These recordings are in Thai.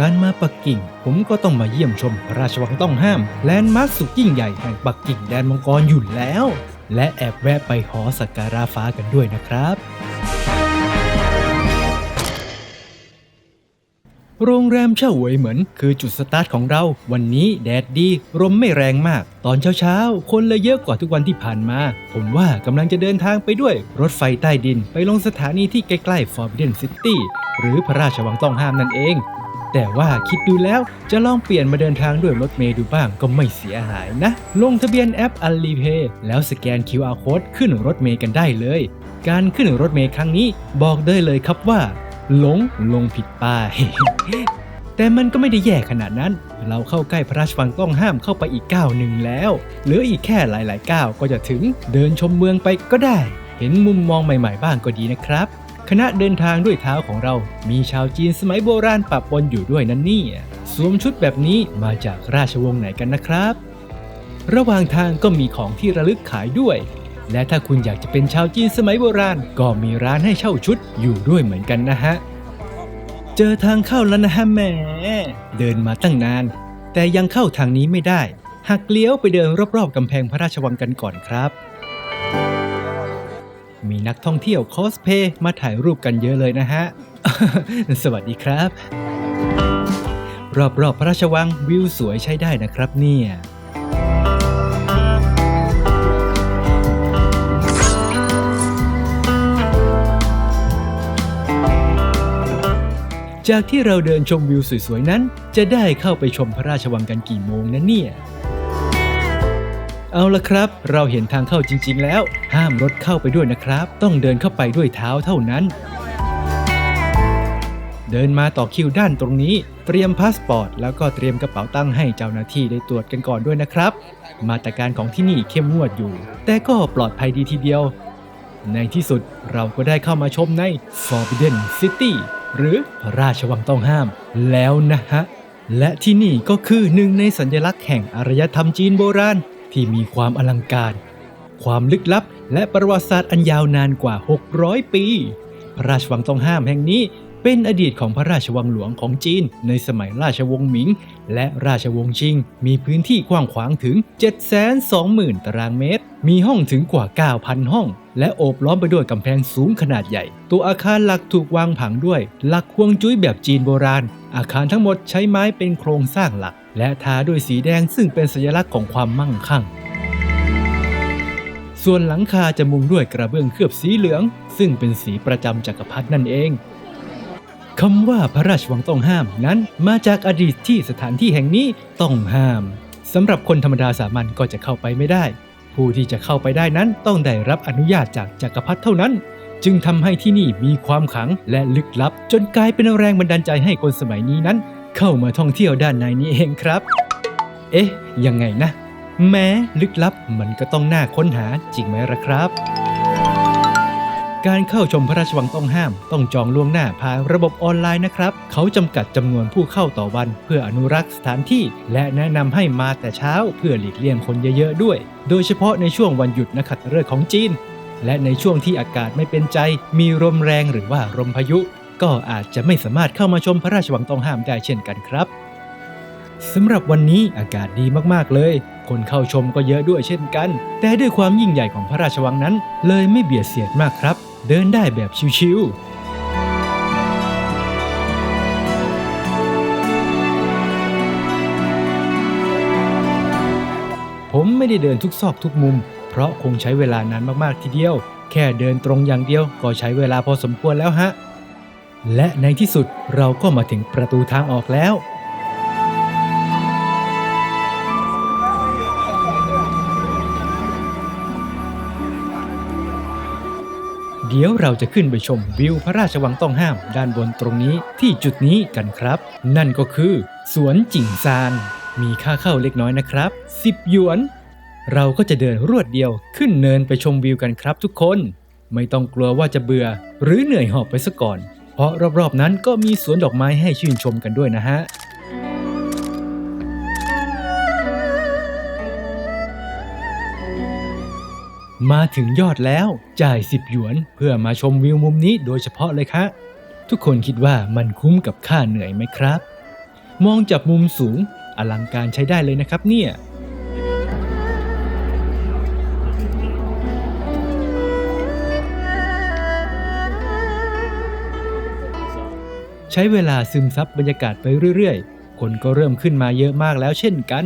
การมาปักกิ่ง ผมก็ต้องมาเยี่ยมชมพระราชวังต้องห้าม แลนด์มาร์คสุดยิ่งใหญ่แห่งปักกิ่งแดนมังกรอยู่แล้ว และแอบแวะไปหอสักการะฟ้ากันด้วยนะครับโรงแรมเช่าเหวยเหมือนคือจุดสตาร์ทของเรา วันนี้แดดดีลมไม่แรงมาก ตอนเช้าๆ คนเลยเยอะกว่าทุกวันที่ผ่านมา ผมว่ากำลังจะเดินทางไปด้วย รถไฟใต้ดินไปลงสถานีที่ใกล้ๆ Forbidden City หรือพระราชวังต้องห้ามนั่นเอง แต่ว่าคิดดูแล้วจะลองเปลี่ยนมาเดินทางด้วยรถเมล์ดูบ้างก็ไม่เสียหายนะ ลงทะเบียนแอป Alipay แล้วสแกน QR Code ขึ้นรถเมล์กันได้เลย การขึ้นรถเมล์ครั้งนี้บอกได้เลยครับว่าหลงลงผิดป้ายแต่มันก็ไม่ได้แย่ขนาดนั้น เราเข้าใกล้พระราชวังต้องห้ามเข้าไปอีกก้าวหนึ่งแล้ว เหลืออีกแค่หลายๆก้าวก็จะถึงเดินชมเมืองไปก็ได้ เห็นมุมมองใหม่ ๆ บ้างก็ดีนะครับ คณะเดินทางด้วยเท้าของเรา มีชาวจีนสมัยโบราณปะปนอยู่ด้วยนั่นนี่สวมชุดแบบนี้มาจากราชวงศ์ไหนกันนะครับ ระหว่างทางก็มีของที่ระลึกขายด้วย และถ้าคุณอยากจะเป็นชาวจีนสมัยโบราณ ก็มีร้านให้เช่าชุดอยู่ด้วยเหมือนกันนะฮะ เจอทางเข้าแล้วนะฮะแหมเดินมาตั้งนาน แต่ยังเข้าทางนี้ไม่ได้หักเลี้ยวไปเดินรอบๆกำแพงพระราชวังกันก่อนครับ มีนักท่องเที่ยวคอสเพย์มาถ่ายรูปกันเยอะเลยนะฮะ สวัสดีครับ รอบๆพระราชวังวิวสวยใช้ได้นะครับเนี่ยจากที่เราเดินชมวิวสวยๆนั้น จะได้เข้าไปชมพระราชวังกันกี่โมงนะเนี่ย เอาละครับ เราเห็นทางเข้าจริง ๆ แล้ว ห้ามรถเข้าไปด้วยนะครับ ต้องเดินเข้าไปด้วยเท้าเท่านั้น เดินมาต่อคิวด้านตรงนี้ เตรียมพาสปอร์ต แล้วก็เตรียมกระเป๋าตั้งให้เจ้าหน้าที่ได้ตรวจกันก่อนด้วยนะครับ มาตรการของที่นี่เข้มงวดอยู่ แต่ก็ปลอดภัยดีทีเดียว ในที่สุดเราก็ได้เข้ามาชมใน Forbidden City หรือพระราชวังต้องห้ามแล้วนะฮะ และที่นี่ก็คือหนึ่งในสัญลักษณ์แห่งอารยธรรมจีนโบราณ ที่มีความอลังการ ความลึกลับ และประวัติศาสตร์อันยาวนานกว่า 600 ปี พระราชวังต้องห้ามแห่งนี้เป็นอดีตของพระราชวังหลวงของจีน ในสมัยราชวงศ์หมิง และราชวงศ์ชิง มีพื้นที่กว้างขวางถึง 720,000 ตารางเมตร มีห้องถึงกว่า 9,000 ห้อง และโอบล้อมไปด้วยกำแพงสูงขนาดใหญ่ ตัวอาคารหลักถูกวางผังด้วย หลักฮวงจุ้ยแบบจีนโบราณ อาคารทั้งหมดใช้ไม้เป็นโครงสร้างหลัก และทาด้วยสีแดงซึ่งเป็นสัญลักษณ์ของความมั่งคั่ง ส่วนหลังคาจะมุงด้วยกระเบื้องเคลือบสีเหลือง ซึ่งเป็นสีประจำจักรพรรดินั่นเองคำว่าพระราชวังต้องห้ามนั้นมาจากอดีตที่สถานที่แห่งนี้ต้องห้ามสำหรับคนธรรมดาสามัญก็จะเข้าไปไม่ได้ ผู้ที่จะเข้าไปได้นั้นต้องได้รับอนุญาตจากจักรพรรดิเท่านั้น จึงทำให้ที่นี่มีความขลังและลึกลับ จนกลายเป็นแรงบันดาลใจให้คนสมัยนี้นั้น เข้ามาท่องเที่ยวด้านในนี้เองครับ เอ๊ะ ยังไงนะ แม้ลึกลับมันก็ต้องน่าค้นหาจริงไหมล่ะครับ การเข้าชมพระราชวังต้องห้าม ต้องจองล่วงหน้าผ่านระบบออนไลน์นะครับ เขาจำกัดจำนวนผู้เข้าต่อวันเพื่ออนุรักษ์สถานที่ และแนะนำให้มาแต่เช้าเพื่อหลีกเลี่ยงคนเยอะๆด้วย โดยเฉพาะในช่วงวันหยุดนักขัตฤกษ์ของจีน และในช่วงที่อากาศไม่เป็นใจ มีลมแรงหรือว่าลมพายุ ก็อาจจะไม่สามารถเข้ามาชมพระราชวังต้องห้ามได้เช่นกันครับสำหรับวันนี้อากาศดีมากๆเลย คนเข้าชมก็เยอะด้วยเช่นกัน แต่ด้วยความยิ่งใหญ่ของพระราชวังนั้น เลยไม่เบียดเสียดมากครับ เดินได้แบบชิวๆผมไม่ได้เดินทุกซอกทุกมุม เพราะคงใช้เวลานานมากๆทีเดียว แค่เดินตรงอย่างเดียวก็ใช้เวลาพอสมควรแล้วฮะ และในที่สุดเราก็มาถึงประตูทางออกแล้ว เดี๋ยวเราจะขึ้นไปชมวิวพระราชวังต้องห้าม ด้านบนตรงนี้ที่จุดนี้กันครับ นั่นก็คือ สวนจิ่งซาน มีค่าเข้าเล็กน้อยนะครับ 10 หยวน เราก็จะเดินรวดเดียวขึ้นเนินไปชมวิวกันครับทุกคน ไม่ต้องกลัวว่าจะเบื่อ หรือเหนื่อยหอบไปซะก่อน เพราะรอบๆนั้นก็มีสวนดอกไม้ให้ชื่นชมกันด้วยนะฮะ มาถึงยอดแล้วจ่าย 10 หยวนเพื่อมาชมวิวมุมนี้โดยเฉพาะเลยครับทุกคนคิดว่ามันคุ้มกับค่าเหนื่อยไหมครับ มองจากมุมสูงอลังการใช้ได้เลยนะครับเนี่ยใช้เวลาซึมซับบรรยากาศไปเรื่อยๆ คนก็เริ่มขึ้นมาเยอะมากแล้วเช่นกัน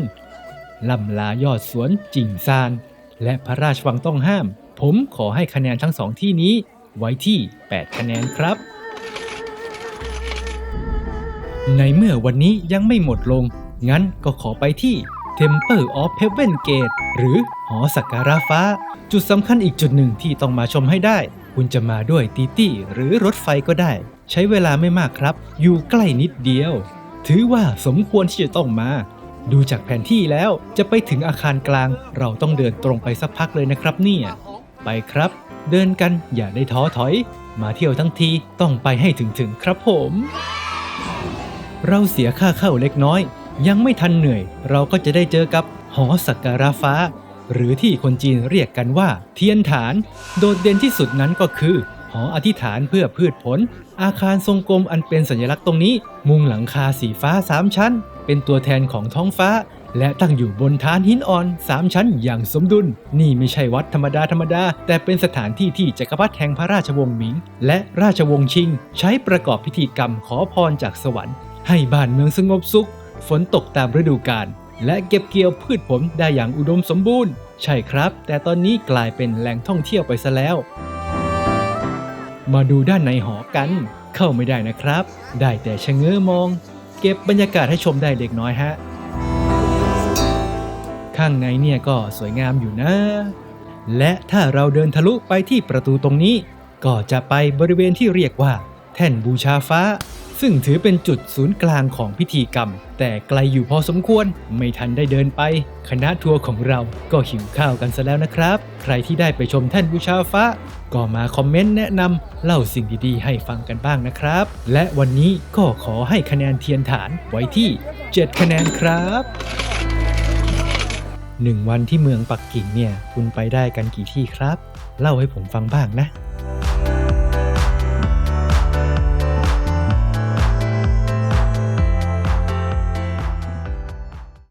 ลำลายอดสวนจิงซาน และพระราชวังต้องห้าม ผมขอให้คะแนนทั้งสองที่นี้ไว้ที่ 8 คะแนนครับ ในเมื่อวันนี้ยังไม่หมดลง งั้นก็ขอไปที่ Temple of Heaven Gate หรือหอสักการะฟ้า จุดสำคัญอีกจุดหนึ่งที่ต้องมาชมให้ได้ คุณจะมาด้วยตีตี้หรือรถไฟก็ได้ ใช้เวลาไม่มากครับ อยู่ใกล้นิดเดียว ถือว่าสมควรที่จะต้องมา ดูจากแผนที่แล้วจะไปถึงอาคารกลางเราต้องเดินตรงไปสักพักเลยนะครับเนี่ย ไปครับ เดินกันอย่าได้ท้อถอย มาเที่ยวทั้งทีต้องไปให้ถึงถึงครับผม เราเสียค่าเข้าเล็กน้อย ยังไม่ทันเหนื่อย เราก็จะได้เจอกับหอสักการะฟ้า หรือที่คนจีนเรียกกันว่า เทียนฐาน โดดเด่นที่สุดนั้นก็คือ หออธิษฐานเพื่อพืชผล อาคารทรงกลมอันเป็นสัญลักษณ์ตรงนี้ มุงหลังคาสีฟ้าสามชั้น เป็นตัวแทนของท้องฟ้า และตั้งอยู่บนฐานหินอ่อนสามชั้นอย่างสมดุล นี่ไม่ใช่วัดธรรมดาธรรมดา แต่เป็นสถานที่ที่จักรพรรดิแห่งพระราชวงศ์หมิง และราชวงศ์ชิง ใช้ประกอบพิธีกรรมขอพรจากสวรรค์ ให้บ้านเมืองสงบสุข ฝนตกตามฤดูกาลและเก็บเกี่ยวพืชผลได้อย่างอุดมสมบูรณ์ ใช่ครับ แต่ตอนนี้กลายเป็นแหล่งท่องเที่ยวไปซะแล้ว มาดูด้านในหอกัน เข้าไม่ได้นะครับ ได้แต่ชะเง้อมอง เก็บบรรยากาศให้ชมได้เล็กน้อยฮะ ข้างในเนี่ยก็สวยงามอยู่นะ และถ้าเราเดินทะลุไปที่ประตูตรงนี้ ก็จะไปบริเวณที่เรียกว่า แท่นบูชาฟ้า ซึ่งถือเป็นจุดศูนย์กลางของพิธีกรรม แต่ไกลอยู่พอสมควรไม่ทันได้เดินไป คณะทัวร์ของเราก็หิวข้าวกันซะแล้วนะครับ ใครที่ได้ไปชมแท่นบูชาฟ้า ก็มาคอมเมนต์แนะนำเล่าสิ่งดีๆ ให้ฟังกันบ้างนะครับ และวันนี้ก็ขอให้คะแนนเทียนฐานไว้ที่ 7 คะแนนครับหนึ่งวันที่เมืองปักกิ่งเนี่ย คุณไปได้กันกี่ที่ครับ เล่าให้ผมฟังบ้างนะ